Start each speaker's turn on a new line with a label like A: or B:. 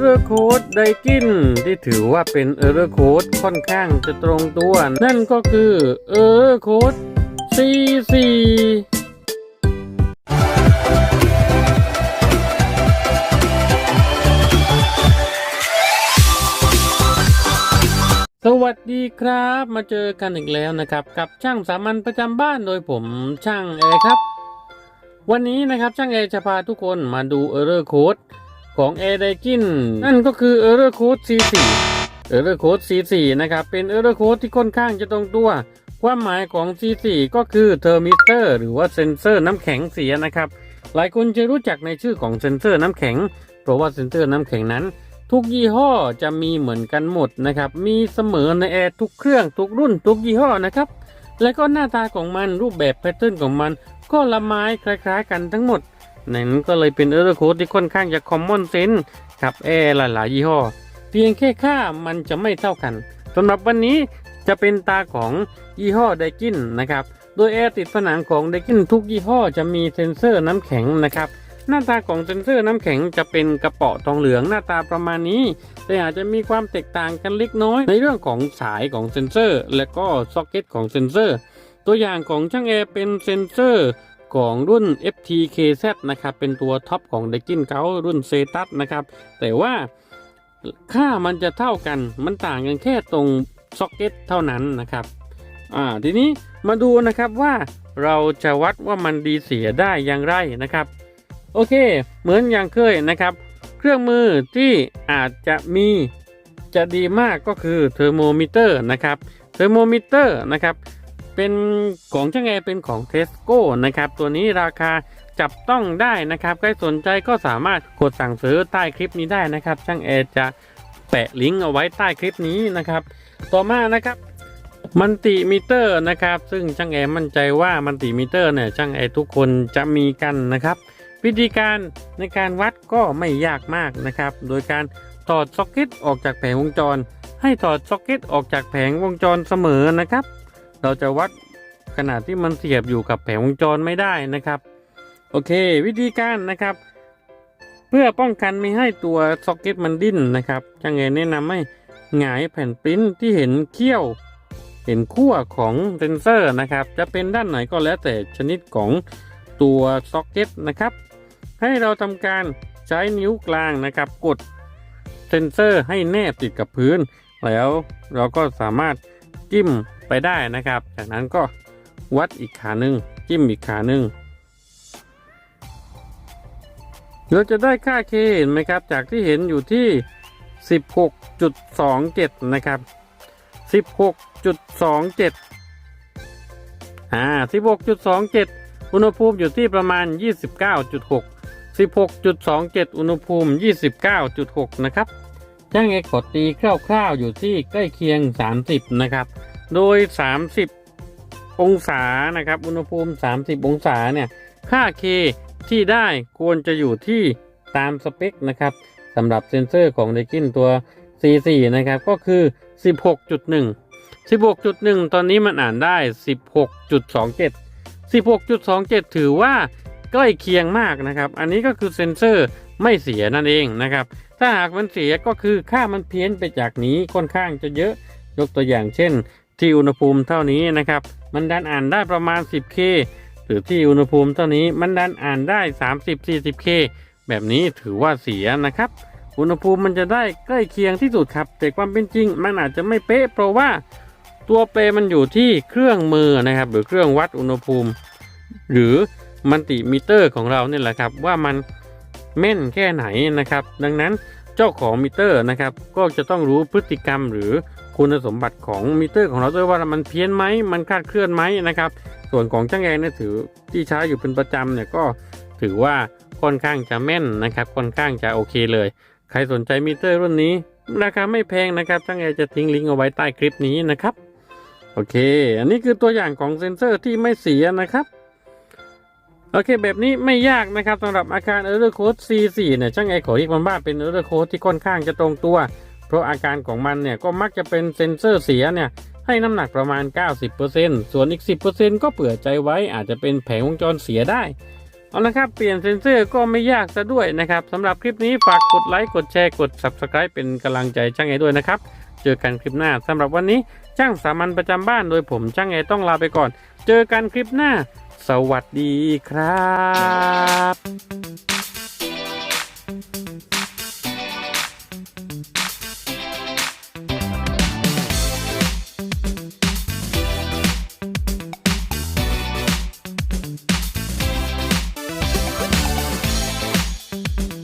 A: Error Code ไดกินที่ถือว่าเป็น Error Code ค่อนข้างจะตรงตัว นั่นก็คือ Error Code C4 สวัสดีครับมาเจอกันอีกแล้วนะครับ กับช่างสามัญประจำบ้านโดยผมช่างแอร์ครับ วันนี้นะครับช่างแอร์จะพาทุกคนมาดู Error Code ของ a i r d a g i n นั่นก็คือ Error Code C4 Error Code C4 นะครับ เป็น Error Code ที่ค่อนข้างจะตรงตัว ความหมายของ C4 ก็คือเทอร์มิเตอร์หรือว่าเซนเซอร์น้ำแข็งเสียนะครับ หลายคนจะรู้จักในชื่อของเซนเซอร์น้ำแข็ง เพราะว่าเซนเซอร์น้ำแข็งนั้น ทุกยี่ห้อจะมีเหมือนกันหมดนะครับ มีเสมอในแอร์ทุกเครื่องทุกรุ่นทุกยี่ห้อนะครับ และก็หน้าตาของมันรูปแบบแพทเทิร์นของมัน ก็ละไม้คล้าย ๆ กันทั้งหมด นั่นก็เลยเป็นเออร์โคดที่ค่อนข้างจะคอมมอนเซนส์กับแอร์หลาย ๆ ยี่ห้อ เพียงแค่ค่ามันจะไม่เท่ากันสำหรับวันนี้จะเป็นตาของยี่ห้อไดกินนะครับ โดยแอร์ติดผนังของไดกินทุกยี่ห้อจะมีเซ็นเซอร์น้ำแข็งนะครับหน้าตาของเซ็นเซอร์น้ำแข็งจะเป็นกระป๋อทองเหลืองหน้าตาประมาณนี้ แต่อาจจะมีความแตกต่างกันเล็กน้อย ในเรื่องของสายของเซ็นเซอร์ และก็ซ็อกเก็ตของเซ็นเซอร์ ตัวอย่างของช่างแอร์เป็นเซ็นเซอร์ ของรุ่น FTKZ นะครับ เป็นตัวท็อปของ d e k i n เขารุ่นเซตัสนะครับ แต่ว่าค่ามันจะเท่ากัน มันต่างกันแค่ตรงซ็อกเก็ตเท่านั้นนะครับ อ่า ทีนี้มาดูนะครับว่าเราจะวัดว่ามันดีเสียได้อย่างไรนะครับ โอเค เหมือนอย่างเคยนะครับ เครื่องมือที่อาจจะมีจะดีมากก็คือเทอร์โมมิเตอร์นะครับ เทอร์โมมิเตอร์นะครับ เป็นของช่างแอร์เป็นของเทสโก้นะครับตัวนี้ราคาจับต้องได้นะครับ ใครสนใจก็สามารถกดสั่งซื้อใต้คลิปนี้ได้นะครับ ช่างแอร์จะแปะลิงก์เอาไว้ใต้คลิปนี้นะครับ ต่อมานะครับมันติมิเตอร์นะครับ ซึ่งช่างแอร์มั่นใจว่ามันติมิเตอร์เนี่ยช่างแอร์ทุกคนจะมีกันนะครับ วิธีการในการวัดก็ไม่ยากมากนะครับ โดยการถอดซ็อกเก็ตออกจากแผงวงจร ให้ถอดซ็อกเก็ตออกจากแผงวงจรเสมอนะครับ เราจะวัดขนาดที่มันเสียบอยู่กับแผงวงจรไม่ได้นะครับ โอเค วิธีการนะครับ เพื่อป้องกันไม่ให้ตัวซ็อกเก็ตมันดิ้นนะครับช่างแอร์แนะนำให้หงายแผ่นปริ้นที่เห็นเขี้ยว เห็นขั้วของเซนเซอร์นะครับ จะเป็นด้านไหนก็แล้วแต่ชนิดของตัวซ็อกเก็ตนะครับ ให้เราทำการใช้นิ้วกลางนะครับกดเซนเซอร์ให้แนบติดกับพื้น แล้วเราก็สามารถจิ้ม ไปได้นะครับ จากนั้นก็วัดอีกขาหนึ่งจิ้มอีกขาหนึ่งเราจะได้ค่าเคเห็นไหมครับ จากที่เห็นอยู่ที่ 16.27 นะครับ 16.27 อ่า 16.27 อุณหภูมิอยู่ที่ประมาณ 29.6 16.27 อุณหภูมิ 29.6 นะครับ ช่างเอกกดตีคร่าวๆอยู่ที่ใกล้เคียง 30 นะครับ โดย 30 องศานะครับ อุณหภูมิ 30 องศาเนี่ยค่า K ที่ได้ควรจะอยู่ที่ตามสเปคนะครับสำหรับเซนเซอร์ของเดกินตัว C4 นะครับ ก็คือ 16.1 16.1 ตอนนี้มันอ่านได้ 16.27 16.27 ถือว่าใกล้เคียงมากนะครับ อันนี้ก็คือเซนเซอร์ไม่เสียนั่นเองนะครับ ถ้าหากมันเสียก็คือค่ามันเพี้ยนไปจากนี้ค่อนข้างจะเยอะ ยกตัวอย่างเช่น ที่อุณหภูมิเท่านี้นะครับ มันดันอ่านได้ประมาณ 10K หรือที่อุณหภูมิเท่านี้มันดันอ่านได้ 30-40K แบบนี้ถือว่าเสียนะครับ อุณหภูมิมันจะได้ใกล้เคียงที่สุดครับ แต่ความเป็นจริงมันอาจจะไม่เป๊ะ เพราะว่าตัวเปรมันอยู่ที่เครื่องมือนะครับ หรือเครื่องวัดอุณหภูมิ หรือมันติมิเตอร์ของเราเนี่ยแหละครับ ว่ามันแม่นแค่ไหนนะครับ ดังนั้นเจ้าของมิเตอร์นะครับ ก็จะต้องรู้พฤติกรรมหรือ คุณสมบัติของมิเตอร์ของเราด้วยว่ามันเพี้ยนไหมมันคลาดเคลื่อนไหมนะครับ ส่วนของช่างแอร์เนี่ยถือที่ใช้อยู่เป็นประจำเนี่ยก็ถือว่าค่อนข้างจะแม่นนะครับ ค่อนข้างจะโอเคเลย ใครสนใจมิเตอร์รุ่นนี้ ราคาไม่แพงนะครับช่างแอร์จะทิ้งลิงก์เอาไว้ใต้คลิปนี้นะครับโอเค อันนี้คือตัวอย่างของเซ็นเซอร์ที่ไม่เสียนะครับโอเค แบบนี้ไม่ยากนะครับสำหรับอาการ Error Code C4 เนี่ยช่างแอร์ขอเรียกมันว่าเป็น Error Code ที่ค่อนข้างจะตรงตัว เพราะอาการของมันเนี่ยก็มักจะเป็นเซ็นเซอร์เสียเนี่ยให้น้ำหนักประมาณ 90%ส่วนอีก 10%ก็เผื่อใจไว้อาจจะเป็นแผงวงจรเสียได้ เอาละครับเปลี่ยนเซ็นเซอร์ก็ไม่ยากซะด้วยนะครับสำหรับคลิปนี้ฝากกดไลค์กดแชร์กด Subscribe เป็นกำลังใจช่างเอด้วยนะครับ เจอกันคลิปหน้าสำหรับวันนี้ช่างสามัญประจำบ้านโดยผมช่างเอต้องลาไปก่อน เจอกันคลิปหน้า สวัสดีครับ thank you